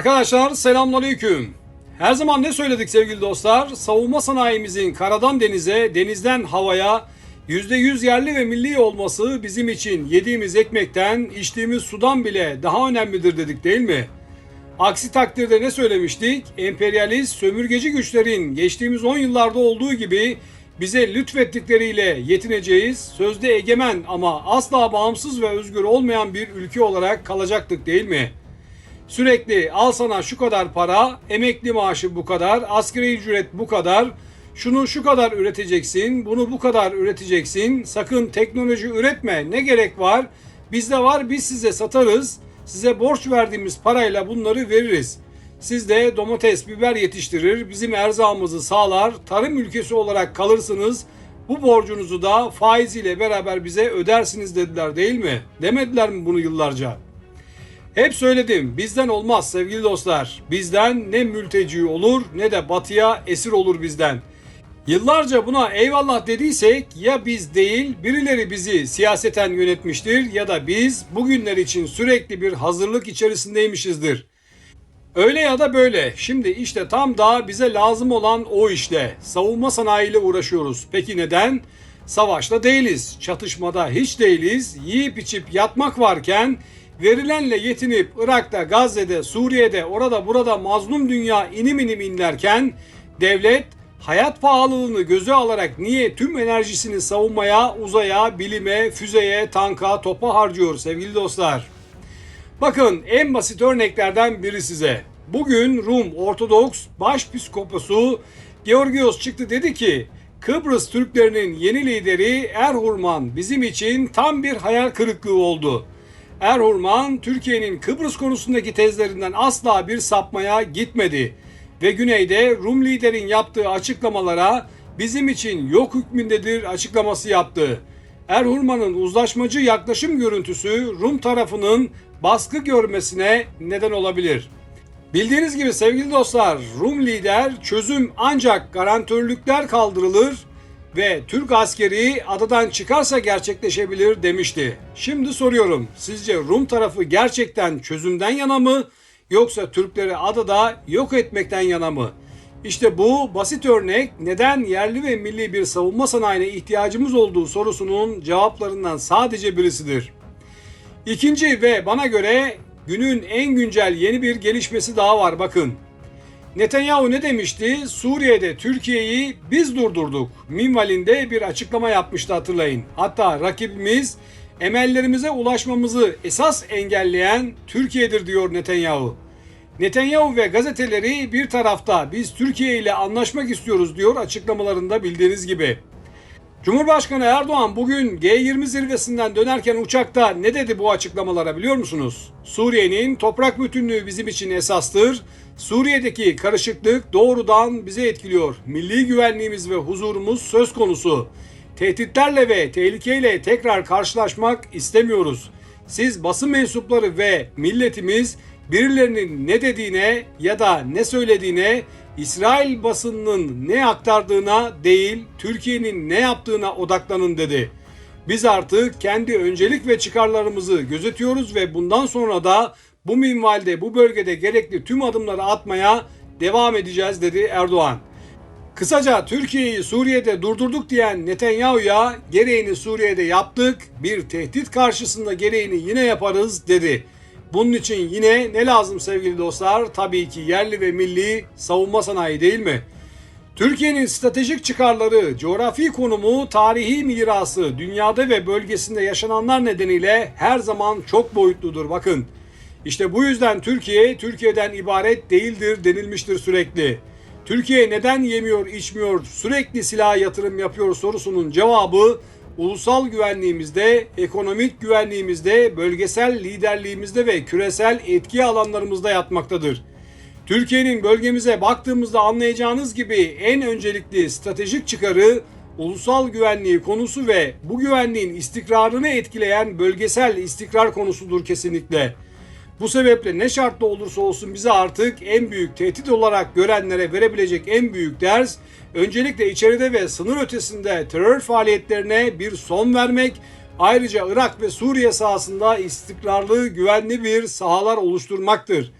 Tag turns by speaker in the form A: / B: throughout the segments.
A: Arkadaşlar selamünaleyküm. Her zaman ne söyledik sevgili dostlar? Savunma sanayimizin karadan denize, denizden havaya %100 yerli ve milli olması bizim için yediğimiz ekmekten, içtiğimiz sudan bile daha önemlidir dedik değil mi? Aksi takdirde ne söylemiştik? Emperyalist, sömürgeci güçlerin geçtiğimiz 10 yıllarda olduğu gibi bize lütfettikleriyle yetineceğiz. Sözde egemen ama asla bağımsız ve özgür olmayan bir ülke olarak kalacaktık değil mi? Sürekli al sana şu kadar para, emekli maaşı bu kadar, asgari ücret bu kadar, şunu şu kadar üreteceksin, bunu bu kadar üreteceksin, sakın teknoloji üretme, ne gerek var? Bizde var biz size satarız, size borç verdiğimiz parayla bunları veririz. Siz de domates, biber yetiştirir, bizim erzağımızı sağlar, tarım ülkesi olarak kalırsınız, bu borcunuzu da faiziyle beraber bize ödersiniz dediler değil mi? Demediler mi bunu yıllarca? Hep söyledim bizden olmaz sevgili dostlar. Bizden ne mülteci olur ne de batıya esir olur bizden. Yıllarca buna eyvallah dediysek ya biz değil birileri bizi siyaseten yönetmiştir ya da biz bugünler için sürekli bir hazırlık içerisindeymişizdir. Öyle ya da böyle. Şimdi işte tam da bize lazım olan o işle. Savunma sanayiyle uğraşıyoruz. Peki neden? Savaşta değiliz. Çatışmada hiç değiliz. Yiyip içip yatmak varken verilenle yetinip Irak'ta, Gazze'de, Suriye'de, orada burada mazlum dünya inim inim inlerken devlet hayat pahalılığını göze alarak niye tüm enerjisini savunmaya, uzaya, bilime, füzeye, tanka, topa harcıyor sevgili dostlar? Bakın en basit örneklerden biri size. Bugün Rum Ortodoks Başpiskoposu Georgios çıktı dedi ki Kıbrıs Türklerinin yeni lideri Erhurman bizim için tam bir hayal kırıklığı oldu. Erhurman Türkiye'nin Kıbrıs konusundaki tezlerinden asla bir sapmaya gitmedi ve güneyde Rum liderin yaptığı açıklamalara bizim için yok hükmündedir açıklaması yaptı. Erhurman'ın uzlaşmacı yaklaşım görüntüsü Rum tarafının baskı görmesine neden olabilir. Bildiğiniz gibi sevgili dostlar Rum lider çözüm ancak garantörlükler kaldırılır ve Türk askeri adadan çıkarsa gerçekleşebilir demişti. Şimdi soruyorum sizce Rum tarafı gerçekten çözümden yana mı yoksa Türkleri adada yok etmekten yana mı? İşte bu basit örnek neden yerli ve milli bir savunma sanayine ihtiyacımız olduğu sorusunun cevaplarından sadece birisidir. İkinci ve bana göre günün en güncel yeni bir gelişmesi daha var bakın. Netanyahu ne demişti? Suriye'de Türkiye'yi biz durdurduk. Minvalinde bir açıklama yapmıştı hatırlayın. Hatta rakibimiz emellerimize ulaşmamızı esas engelleyen Türkiye'dir diyor Netanyahu. Netanyahu ve gazeteleri bir tarafta biz Türkiye ile anlaşmak istiyoruz diyor açıklamalarında bildiğiniz gibi. Cumhurbaşkanı Erdoğan bugün G20 zirvesinden dönerken uçakta ne dedi bu açıklamalara biliyor musunuz? Suriye'nin toprak bütünlüğü bizim için esastır. Suriye'deki karışıklık doğrudan bize etkiliyor. Milli güvenliğimiz ve huzurumuz söz konusu. Tehditlerle ve tehlikeyle tekrar karşılaşmak istemiyoruz. Siz basın mensupları ve milletimiz birilerinin ne dediğine ya da ne söylediğine İsrail basınının ne aktardığına değil, Türkiye'nin ne yaptığına odaklanın dedi. Biz artık kendi öncelik ve çıkarlarımızı gözetiyoruz ve bundan sonra da bu minvalde, bu bölgede gerekli tüm adımları atmaya devam edeceğiz dedi Erdoğan. Kısaca Türkiye'yi Suriye'de durdurduk diyen Netanyahu'ya gereğini Suriye'de yaptık, bir tehdit karşısında gereğini yine yaparız dedi. Bunun için yine ne lazım sevgili dostlar? Tabii ki yerli ve milli savunma sanayi değil mi? Türkiye'nin stratejik çıkarları, coğrafi konumu, tarihi mirası, dünyada ve bölgesinde yaşananlar nedeniyle her zaman çok boyutludur. Bakın işte bu yüzden Türkiye, Türkiye'den ibaret değildir denilmiştir sürekli. Türkiye neden yemiyor, içmiyor, sürekli silah yatırım yapıyor sorusunun cevabı ulusal güvenliğimizde, ekonomik güvenliğimizde, bölgesel liderliğimizde ve küresel etki alanlarımızda yatmaktadır. Türkiye'nin bölgemize baktığımızda anlayacağınız gibi en öncelikli stratejik çıkarı ulusal güvenliği konusu ve bu güvenliğin istikrarını etkileyen bölgesel istikrar konusudur kesinlikle. Bu sebeple ne şartla olursa olsun bize artık en büyük tehdit olarak görenlere verebilecek en büyük ders öncelikle içeride ve sınır ötesinde terör faaliyetlerine bir son vermek, ayrıca Irak ve Suriye sahasında istikrarlı, güvenli bir sahalar oluşturmaktır.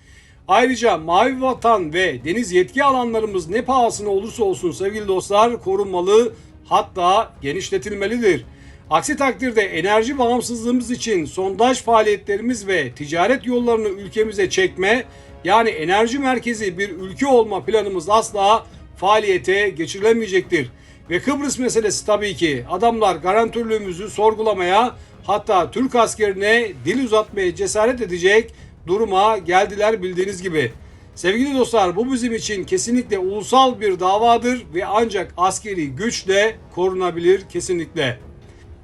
A: Ayrıca mavi vatan ve deniz yetki alanlarımız ne pahasına olursa olsun sevgili dostlar korunmalı hatta genişletilmelidir. Aksi takdirde enerji bağımsızlığımız için sondaj faaliyetlerimiz ve ticaret yollarını ülkemize çekme yani enerji merkezi bir ülke olma planımız asla faaliyete geçirilemeyecektir. Ve Kıbrıs meselesi tabii ki adamlar garantörlüğümüzü sorgulamaya hatta Türk askerine dil uzatmaya cesaret edecek duruma geldiler bildiğiniz gibi. Sevgili dostlar bu bizim için kesinlikle ulusal bir davadır ve ancak askeri güçle korunabilir kesinlikle.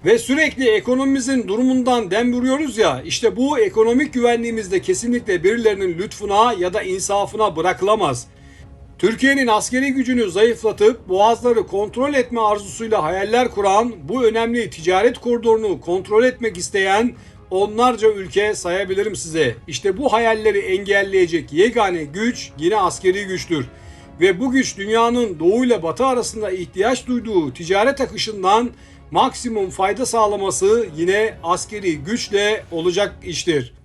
A: Ve sürekli ekonomimizin durumundan dem vuruyoruz ya işte bu ekonomik güvenliğimiz de kesinlikle birilerinin lütfuna ya da insafına bırakılamaz. Türkiye'nin askeri gücünü zayıflatıp boğazları kontrol etme arzusuyla hayaller kuran, bu önemli ticaret koridorunu kontrol etmek isteyen onlarca ülke sayabilirim size. İşte bu hayalleri engelleyecek yegane güç yine askeri güçtür. Ve bu güç dünyanın doğu ile batı arasında ihtiyaç duyduğu ticaret akışından maksimum fayda sağlaması yine askeri güçle olacak iştir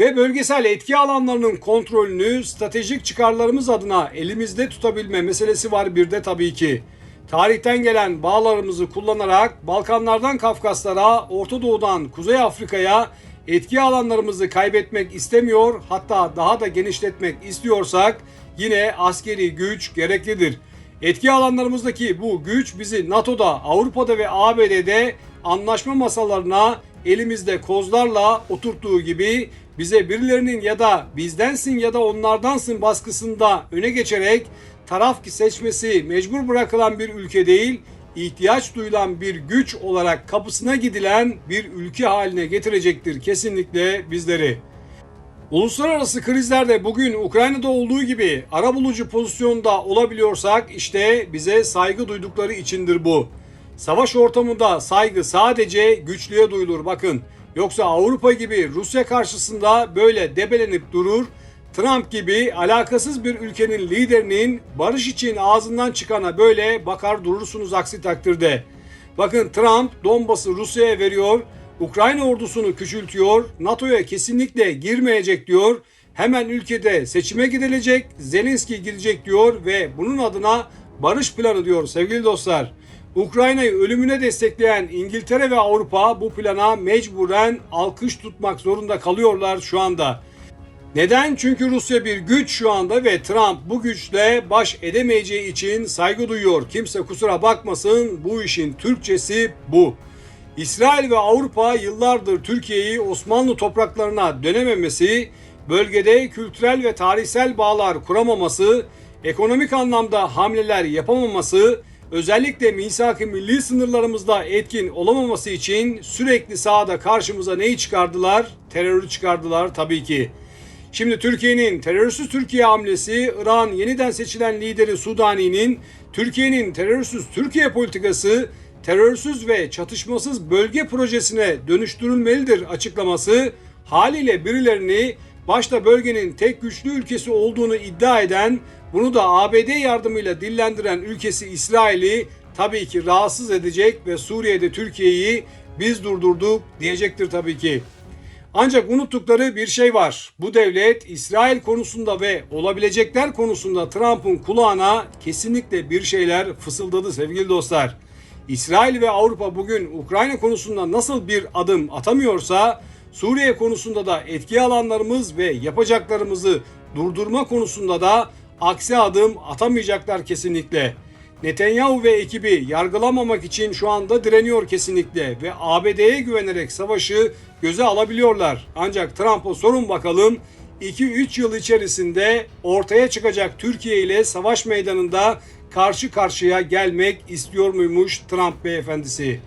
A: ve bölgesel etki alanlarının kontrolünü stratejik çıkarlarımız adına elimizde tutabilme meselesi var bir de tabii ki. Tarihten gelen bağlarımızı kullanarak Balkanlardan Kafkaslara, Orta Doğu'dan Kuzey Afrika'ya etki alanlarımızı kaybetmek istemiyor hatta daha da genişletmek istiyorsak yine askeri güç gereklidir. Etki alanlarımızdaki bu güç bizi NATO'da, Avrupa'da ve ABD'de anlaşma masalarına elimizde kozlarla oturttuğu gibi bize birilerinin ya da bizdensin ya da onlardansın baskısında öne geçerek taraf seçmesi mecbur bırakılan bir ülke değil, ihtiyaç duyulan bir güç olarak kapısına gidilen bir ülke haline getirecektir kesinlikle bizleri. Uluslararası krizlerde bugün Ukrayna'da olduğu gibi arabulucu pozisyonda olabiliyorsak işte bize saygı duydukları içindir bu. Savaş ortamında saygı sadece güçlüye duyulur bakın. Yoksa Avrupa gibi Rusya karşısında böyle debelenip durur. Trump gibi alakasız bir ülkenin liderinin barış için ağzından çıkana böyle bakar durursunuz aksi takdirde. Bakın Trump Donbas'ı Rusya'ya veriyor. Ukrayna ordusunu küçültüyor. NATO'ya kesinlikle girmeyecek diyor. Hemen ülkede seçime gidilecek. Zelenski girecek diyor ve bunun adına barış planı diyor sevgili dostlar. Ukrayna'yı ölümüne destekleyen İngiltere ve Avrupa bu plana mecburen alkış tutmak zorunda kalıyorlar şu anda. Neden? Çünkü Rusya bir güç şu anda ve Trump bu güçle baş edemeyeceği için saygı duyuyor. Kimse kusura bakmasın bu işin Türkçesi bu. İsrail ve Avrupa yıllardır Türkiye'yi Osmanlı topraklarına dönememesi, bölgede kültürel ve tarihsel bağlar kuramaması, ekonomik anlamda hamleler yapamaması, özellikle misak-ı milli sınırlarımızda etkin olamaması için sürekli sahada karşımıza neyi çıkardılar? Terörü çıkardılar tabii ki. Şimdi Türkiye'nin terörsüz Türkiye hamlesi, İran yeniden seçilen lideri Sudani'nin Türkiye'nin terörsüz Türkiye politikası terörsüz ve çatışmasız bölge projesine dönüştürülmelidir açıklaması haliyle birilerini başta bölgenin tek güçlü ülkesi olduğunu iddia eden, bunu da ABD yardımıyla dillendiren ülkesi İsrail'i tabii ki rahatsız edecek ve Suriye'de Türkiye'yi biz durdurduk diyecektir tabii ki. Ancak unuttukları bir şey var. Bu devlet İsrail konusunda ve olabilecekler konusunda Trump'ın kulağına kesinlikle bir şeyler fısıldadı sevgili dostlar. İsrail ve Avrupa bugün Ukrayna konusunda nasıl bir adım atamıyorsa Suriye konusunda da etki alanlarımız ve yapacaklarımızı durdurma konusunda da aksi adım atamayacaklar kesinlikle. Netanyahu ve ekibi yargılamamak için şu anda direniyor kesinlikle ve ABD'ye güvenerek savaşı göze alabiliyorlar. Ancak Trump'a sorun bakalım 2-3 yıl içerisinde ortaya çıkacak Türkiye ile savaş meydanında karşı karşıya gelmek istiyor muymuş Trump beyefendisi?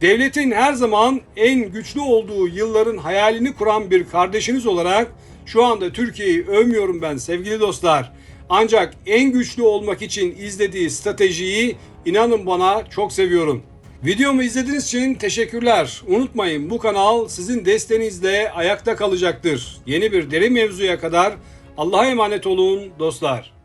A: Devletin her zaman en güçlü olduğu yılların hayalini kuran bir kardeşiniz olarak şu anda Türkiye'yi övmüyorum ben sevgili dostlar. Ancak en güçlü olmak için izlediği stratejiyi inanın bana çok seviyorum. Videomu izlediğiniz için teşekkürler. Unutmayın bu kanal sizin desteğinizle ayakta kalacaktır. Yeni bir deri mevzuya kadar Allah'a emanet olun dostlar.